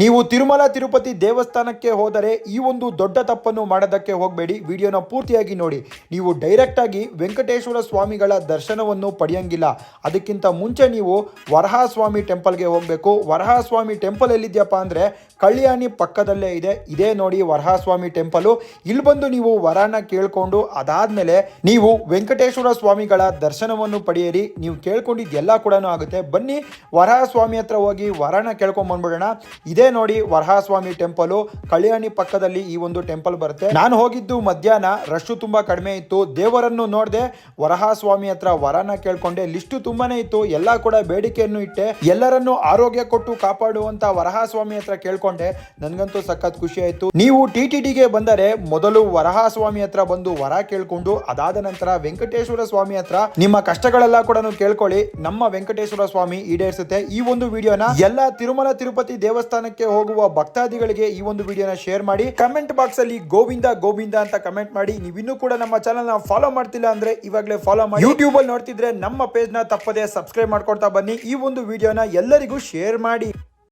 ನೀವು ತಿರುಮಲ ತಿರುಪತಿ ದೇವಸ್ಥಾನಕ್ಕೆ ಹೋದರೆ ಈ ಒಂದು ದೊಡ್ಡ ತಪ್ಪನ್ನು ಮಾಡೋದಕ್ಕೆ ಹೋಗಬೇಡಿ. ವಿಡಿಯೋನ ಪೂರ್ತಿಯಾಗಿ ನೋಡಿ. ನೀವು ಡೈರೆಕ್ಟ್ ಆಗಿ ವೆಂಕಟೇಶ್ವರ ಸ್ವಾಮಿಗಳ ದರ್ಶನವನ್ನು ಪಡೆಯಂಗಿಲ್ಲ. ಅದಕ್ಕಿಂತ ಮುಂಚೆ ನೀವು ವರಹಾಸ್ವಾಮಿ ಟೆಂಪಲ್ಗೆ ಹೋಗಬೇಕು. ವರಹಾಸ್ವಾಮಿ ಟೆಂಪಲ್ ಎಲ್ಲಿದೆಯಪ್ಪ ಅಂದರೆ ಕಲ್ಯಾಣಿ ಪಕ್ಕದಲ್ಲೇ ಇದೆ. ಇದೇ ನೋಡಿ ವರಹಾಸ್ವಾಮಿ ಟೆಂಪಲು. ಇಲ್ಲಿ ಬಂದು ನೀವು ವರನ ಕೇಳಿಕೊಂಡು ಅದಾದಮೇಲೆ ನೀವು ವೆಂಕಟೇಶ್ವರ ಸ್ವಾಮಿಗಳ ದರ್ಶನವನ್ನು ಪಡೆಯಿರಿ. ನೀವು ಕೇಳ್ಕೊಂಡಿದ್ದೆಲ್ಲ ಕೂಡ ಆಗುತ್ತೆ. ಬನ್ನಿ ವರಹಾಸ್ವಾಮಿ ಹತ್ರ ಹೋಗಿ ವರನ ಕೇಳ್ಕೊಂಡ್ ಬಂದ್ಬಿಡೋಣ. ಇದೇ ನೋಡಿ ವರಹಸ್ವಾಮಿ ಟೆಂಪಲ್ ಕಳ್ಯಾಣಿ ಪಕ್ಕದಲ್ಲಿ ಈ ಒಂದು ಟೆಂಪಲ್ ಬರುತ್ತೆ. ನಾನು ಹೋಗಿದ್ದು ಮಧ್ಯಾಹ್ನ ರಶ್ ತುಂಬಾ ಕಡಿಮೆ ಇತ್ತು. ದೇವರನ್ನು ನೋಡಿದೆ ವರಹಸ್ವಾಮಿ ಹತ್ರ ವರನ ಕೇಳ್ಕೊಂಡೆ. ಲಿಸ್ಟು ತುಂಬಾನೇ ಇತ್ತು. ಎಲ್ಲ ಕೂಡ ಬೇಡಿಕೆಯನ್ನು ಇಟ್ಟೆ. ಎಲ್ಲರನ್ನು ಆರೋಗ್ಯ ಕೊಟ್ಟು ಕಾಪಾಡುವಂತ ವರಹಸ್ವಾಮಿ ಹತ್ರ ಕೇಳ್ಕೊಂಡೆ. ನನ್ಗಂತೂ ಸಖತ್ ಖುಷಿ ಆಯ್ತು. ನೀವು ಟಿ ಟಿಗೆ ಬಂದರೆ ಮೊದಲು ವರಹಸ್ವಾಮಿ ಹತ್ರ ಬಂದು ವರ ಕೇಳ್ಕೊಂಡು, ಅದಾದ ನಂತರ ವೆಂಕಟೇಶ್ವರ ಸ್ವಾಮಿ ಹತ್ರ ನಿಮ್ಮ ಕಷ್ಟಗಳೆಲ್ಲ ಕೂಡ ಕೇಳ್ಕೊಳ್ಳಿ. ನಮ್ಮ ವೆಂಕಟೇಶ್ವರ ಸ್ವಾಮಿ ಈಡೇರಿಸುತ್ತೆ. ಈ ಒಂದು ವಿಡಿಯೋನ ಎಲ್ಲ ತಿರುಮಲ ತಿರುಪತಿ ದೇವಸ್ಥಾನಕ್ಕೆ ಹೋಗುವ ಭಕ್ತಾದಿಗಳಿಗೆ ಈ ಒಂದು ವಿಡಿಯೋನ ಶೇರ್ ಮಾಡಿ. ಕಮೆಂಟ್ ಬಾಕ್ಸ್ ಅಲ್ಲಿ ಗೋವಿಂದ ಗೋವಿಂದ ಅಂತ ಕಮೆಂಟ್ ಮಾಡಿ. ನೀವಿನ್ನೂ ಕೂಡ ನಮ್ಮ ಚಾನಲ್ನ ಫಾಲೋ ಮಾಡ್ತಿಲ್ಲ ಅಂದ್ರೆ ಇವಾಗಲೇ ಫಾಲೋ ಮಾಡಿ. ಯೂಟ್ಯೂಬ್ ಅಲ್ಲಿ ನೋಡ್ತಿದ್ರೆ ನಮ್ಮ ಪೇಜ್ನ ತಪ್ಪದೆ ಸಬ್ಸ್ಕ್ರೈಬ್ ಮಾಡ್ಕೊಳ್ತಾ ಬನ್ನಿ. ಈ ಒಂದು ವಿಡಿಯೋನ ಎಲ್ಲರಿಗೂ ಶೇರ್ ಮಾಡಿ.